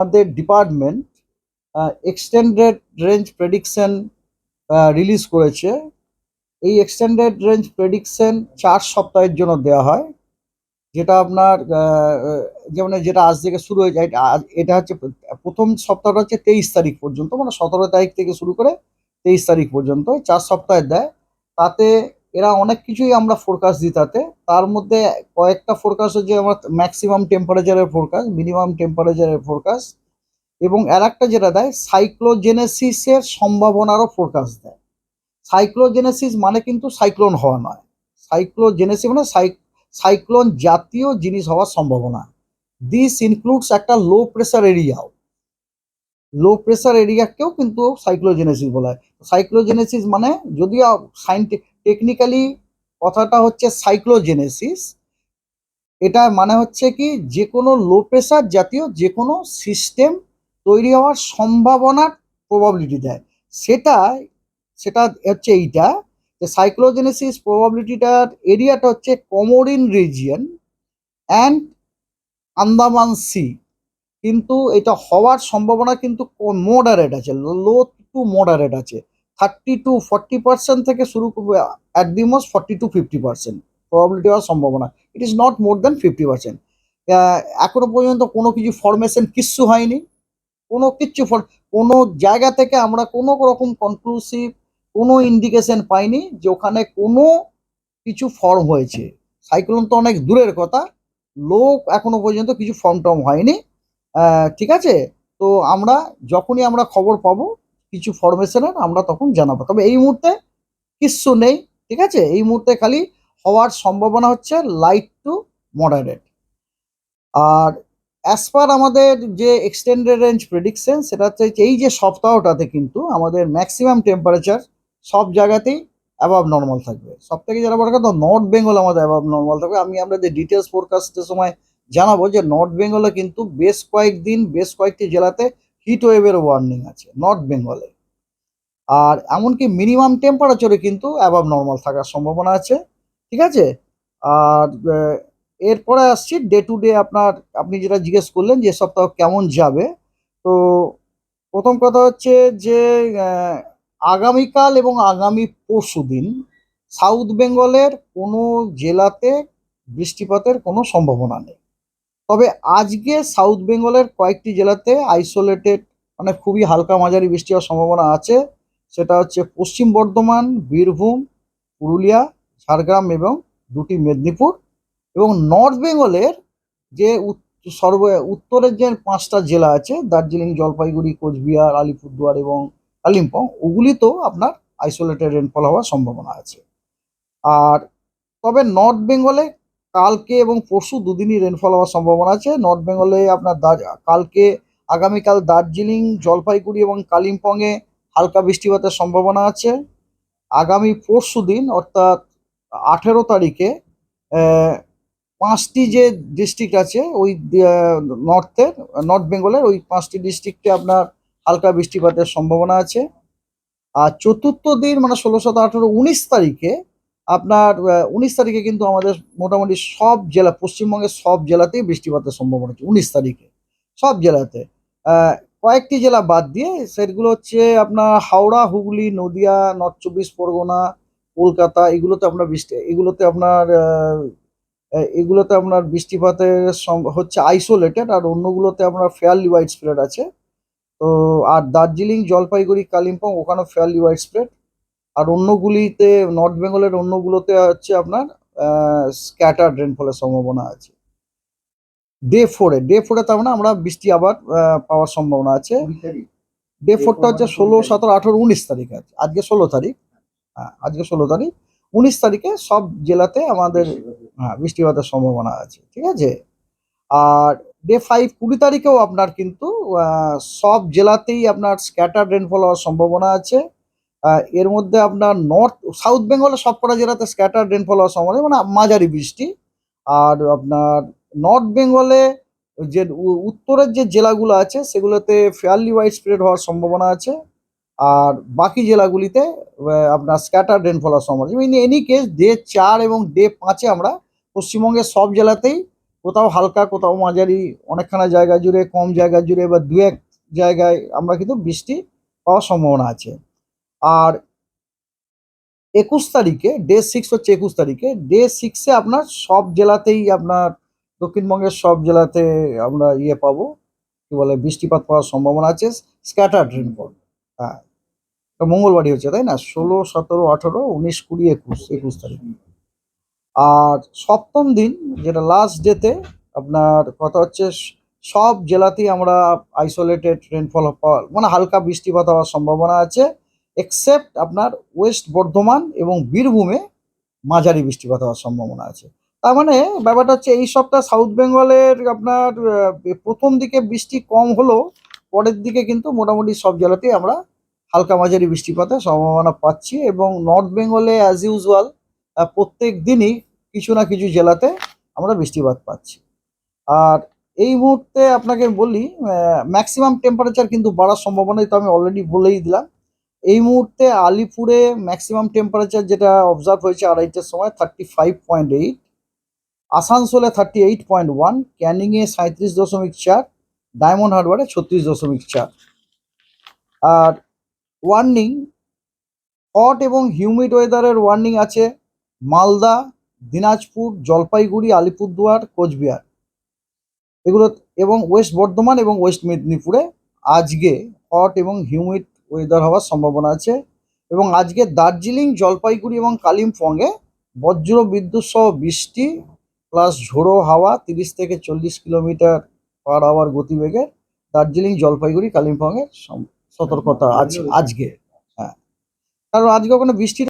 আমাদের department extended range prediction release করেছে। এই এক্সটেন্ডেড রেঞ্জ প্রেডিকশন চার সপ্তাহের জন্য দেওয়া হয়। যেটা আপনার যেমন যেটা আজ থেকে শুরু হয়ে যায়, এটা হচ্ছে প্রথম সপ্তাহটা হচ্ছে তেইশ তারিখ পর্যন্ত মানে সতেরো তারিখ থেকে শুরু করে তেইশ তারিখ পর্যন্ত চার সপ্তাহে দেয়। তাতে এরা অনেক কিছুই আমরা ফোরকাস্ট দিই তাতে। তার মধ্যে কয়েকটা ফোরকাস্ট হচ্ছে আমার ম্যাক্সিমাম টেম্পারেচারের ফোরকাস্ট মিনিমাম টেম্পারেচারের ফোরকাস্ট এবং আর একটা যেটা দেয় সাইক্লোজেনেসিসের সম্ভাবনারও ফোরকাস্ট দেয়। সাইক্লোজেনেসিস মানে কিন্তু সাইক্লোন হওয়া নয়। সাইক্লোজেনেসিস মানে সাইক্লোন জাতীয় জিনিস হওয়ার সম্ভাবনা। দিস ইনক্লুডস একটা লো প্রেশার এরিয়াও লো প্রেশার এরিয়াকেও কিন্তু সাইক্লোজেনেসিস বলা হয়। সাইক্লোজেনেসিস মানে যদিও সাইন্টি টেকনিক্যালি কথাটা হচ্ছে সাইক্লোজেনেসিস এটা মানে হচ্ছে কি যে কোনো লো প্রেশার জাতীয় যে কোনো সিস্টেম তৈরি হওয়ার সম্ভাবনার প্রবাবিলিটি দেয়। সেটা সেটা হচ্ছে এইটা যে সাইক্লোজেনেসিস প্রবাবিলিটিটার এরিয়াটা হচ্ছে Comorin region and Andaman sea. কিন্তু এটা হওয়ার সম্ভাবনা কিন্তু মডারেট আছে লো টু মডারেট আছে। থার্টি টু ফর্টি পার্সেন্ট থেকে শুরু করবে at the most forty to fifty percent probability হওয়ার সম্ভাবনা। It is not more than fifty percent এখনও পর্যন্ত কোনো কিছু ফরমেশন কিচ্ছু হয়নি। কোনো কিচ্ছু কোনো জায়গা থেকে আমরা কোনো রকম কনক্লুসিভ কোনো ইন্ডিকেশন পাইনি যে ওখানে কোনো কিছু ফর্ম হয়েছে। সাইক্লোন তো অনেক দূরের কথা। লোক এখনও পর্যন্ত কিছু ফর্ম টর্ম হয়নি। ঠিক আছে? তো আমরা, যখনই আমরা খবর পাবো কিছু ফরমেশনের আমরা তখন জানাব। তবে এই মুহূর্তে কিচ্ছু নেই, ঠিক আছে? এই মুহূর্তে খালি হওয়ার সম্ভাবনা হচ্ছে লাইট টু মডারেট আর অ্যাজ পার আমাদের যে এক্সটেন্ডেড রেঞ্জ প্রেডিকশন সেটা হচ্ছে এই যে সপ্তাহটাতে কিন্তু আমাদের ম্যাক্সিমাম টেম্পারেচার সব জায়গাতেই অ্যাবাভ নর্মাল থাকবে। সব থেকে যারা বড় কথা নর্থ বেঙ্গল আমাদের অ্যাবাভ নর্মাল থাকবে। আমি আপনাদের ডিটেলস ফোরকাস্টের সময় জানাব যে নর্থ বেঙ্গলে কিন্তু বেশ কয়েকদিন, বেশ কয়েকটি জেলাতে হিট ওয়েভের ওয়ার্নিং আছে নর্থ বেঙ্গলে আর এমনকি মিনিমাম টেম্পারেচারে কিন্তু অ্যাবাভ নর্মাল থাকার সম্ভাবনা আছে, ঠিক আছে? আর এরপরে আসছি ডে টু ডে আপনার, আপনি যেটা জিজ্ঞেস করলেন যে সপ্তাহ কেমন যাবে, তো প্রথম কথা হচ্ছে যে আগামীকাল এবং আগামী পরশু দিন সাউথ বেঙ্গলের কোনো জেলাতে বৃষ্টিপাতের কোনো সম্ভাবনা নেই। তবে আজকে সাউথ বেঙ্গলের কয়েকটি জেলাতে আইসোলেটেড মানে খুবই হালকা মাঝারি বৃষ্টি হওয়ার সম্ভাবনা আছে। সেটা হচ্ছে পশ্চিম বর্ধমান, বীরভূম, পুরুলিয়া, ঝাড়গ্রাম এবং দুটি মেদিনীপুর এবং নর্থ বেঙ্গলের যে সর্ব, উত্তরের যে পাঁচটা জেলা আছে, দার্জিলিং, জলপাইগুড়ি, কোচবিহার, আলিপুরদুয়ার এবং কালিম্পং, ওগুলিতেও আপনার আইসোলেটেড রেনফল হওয়ার সম্ভাবনা আছে। আর তবে নর্থ বেঙ্গলে কালকে এবং পরশু দুদিনই রেনফল হওয়ার সম্ভাবনা আছে। নর্থ বেঙ্গলে আপনার কালকে আগামীকাল দার্জিলিং, জলপাইগুড়ি এবং কালিম্পংয়ে হালকা বৃষ্টিপাতের সম্ভাবনা আছে। আগামী পরশু দিন, অর্থাৎ আঠেরো তারিখে পাঁচটি যে ডিস্ট্রিক্ট আছে, ওই নর্থের নর্থ বেঙ্গলের ওই পাঁচটি ডিস্ট্রিক্টে আপনার হালকা বৃষ্টিপাতের সম্ভাবনা আছে। আর চতুর্থ দিন মানে ষোলো, সতেরো, আঠেরো, উনিশ তারিখে আপনার উনিশ তারিখে কিন্তু আমাদের মোটামুটি সব জেলা, পশ্চিমবঙ্গের সব জেলাতেই বৃষ্টিপাতের সম্ভাবনা আছে, উনিশ তারিখে, সব জেলাতে। কয়েকটি জেলা বাদ দিয়ে সেগুলো হচ্ছে আপনার হাওড়া, হুগলি, নদিয়া, নর্থ চব্বিশ, পরগনা, কলকাতা, এগুলোতে আপনার বৃষ্টি, এগুলোতে আপনার এগুলোতে আপনার বৃষ্টিপাতের হচ্ছে আইসোলেটেড আর অন্যগুলোতে আপনার ফেয়ারলি ওয়াইড স্প্রেড আছে। তো, আর দার্জিলিং, জলপাইগুড়ি, কালিম্পং ওখানে ফেয়ারলি ওয়াইড স্প্রেড আর অন্যগুলিতে নর্থ বেঙ্গলের অন্যগুলোতে হচ্ছে আপনার স্ক্যাটার রেনফলের সম্ভাবনা আছে। ডে ফোরে ডে ফোরে তার মানে আমরা বৃষ্টি আবার পাওয়ার সম্ভাবনা আছে। ডে ফোরটা হচ্ছে ষোলো সতেরো আঠেরো উনিশ তারিখ আছে। আজকে ষোলো তারিখ। হ্যাঁ আজকে ষোলো তারিখ। উনিশ তারিখে সব জেলাতে আমাদের হ্যাঁ বৃষ্টিপাতের সম্ভাবনা আছে ঠিক আছে? আর ডে ফাইভ কুড়ি তারিখেও আপনার কিন্তু সব জেলাতেই আপনার স্ক্যাটার রেনফল হওয়ার সম্ভাবনা আছে। এর মধ্যে আপনার নর্থ সাউথ বেঙ্গলে সবকটা জেলাতে স্ক্যাটার রেনফল হওয়ার সম্ভাবনা মানে মাঝারি বৃষ্টি। আর আপনার নর্থ বেঙ্গলে যে উত্তরের যে জেলাগুলো আছে, সেগুলোতে ফেয়ারলি ওয়াইড স্প্রেড হওয়ার সম্ভাবনা আছে। আর বাকি জেলাগুলিতে আপনার স্ক্যাটার রেনফল হওয়ার সম্ভাবনা ইন এনি কেস ডে চার এবং ডে পাঁচে আমরা পশ্চিমবঙ্গের সব জেলাতেই কোথাও হালকা, কোথাও মাঝারি, অনেকখানা জায়গা জুড়ে, কম জায়গা জুড়ে বা দু এক জায়গায় আমরা কিন্তু বৃষ্টি পাওয়ার সম্ভাবনা আছে। আর একুশ তারিখে ডে সিক্স হচ্ছে একুশ তারিখে ডে সিক্সে আপনার সব জেলাতেই আপনার দক্ষিণবঙ্গের সব জেলাতে আমরা ইয়ে পাবো, কি বলে, বৃষ্টিপাত পাওয়ার সম্ভাবনা আছে স্ক্যাটার্ড রেনফল হ্যাঁ মঙ্গলবারই হচ্ছে, তাই না? ষোলো, সতেরো, আঠেরো, উনিশ, কুড়ি, একুশ একুশ তারিখ। আর সপ্তম দিন, যেটা লাস্ট ডেতে আপনার কথা হচ্ছে, সব জেলাতেই আমরা আইসোলেটেড রেনফল মানে হালকা বৃষ্টিপাত হওয়ার সম্ভাবনা আছে। এক্সেপ্ট আপনার ওয়েস্ট বর্ধমান এবং বীরভূমে মাঝারি বৃষ্টিপাত হওয়ার সম্ভাবনা আছে। তার মানে ব্যাপারটা হচ্ছে এই সপ্তাহ সাউথ বেঙ্গলের আপনার প্রথম দিকে বৃষ্টি কম হলেও পরের দিকে কিন্তু মোটামুটি সব জেলাতেই আমরা হালকা মাঝারি বৃষ্টিপাতের সম্ভাবনা পাচ্ছি এবং নর্থ বেঙ্গলে অ্যাজ ইউজুয়াল প্রত্যেক দিনই কিছু না কিছু জেলাতে আমরা বৃষ্টিপাত পাচ্ছি। আর এই মুহূর্তে আপনাকে বলি ম্যাক্সিমাম টেম্পারেচার কিন্তু বাড়ার সম্ভাবনা তো আমি অলরেডি বলেই দিলাম। এই মুহূর্তে আলিপুরে ম্যাক্সিমাম টেম্পারেচার যেটা অবজার্ভ হয়েছে আড়াইটের সময় থার্টি ফাইভ পয়েন্ট এইট আসানসোলে থার্টি এইট পয়েন্ট ওয়ান ক্যানিংয়ে সাঁত্রিশ দশমিক চার, ডায়মন্ড হারবারে ছত্রিশ দশমিক চার। আর ওয়ার্নিং হট এবং হিউমিড ওয়েদারের ওয়ার্নিং আছে মালদা, দিনাজপুর, জলপাইগুড়ি, আলিপুরদুয়ার, কোচবিহার। এগুলো এবং ওয়েস্ট বর্ধমান এবং ওয়েস্ট মেদিনীপুরে আজকে হট এবং হিউমিড ওয়েদার হওয়ার সম্ভাবনা আছে। এবং আজকে দার্জিলিং, জলপাইগুড়ি এবং কালিম্পংয়ে বজ্র বিদ্যুৎ সহ বৃষ্টি প্লাস ঝোড়ো হাওয়া তিরিশ থেকে চল্লিশ কিলোমিটার পার আওয়ার গতিবেগে দার্জিলিং, জলপাইগুড়ি, কালিম্পংয়ের সতর্কতা আজকে। হ্যাঁ। কারণ আজকে ওখানে বৃষ্টির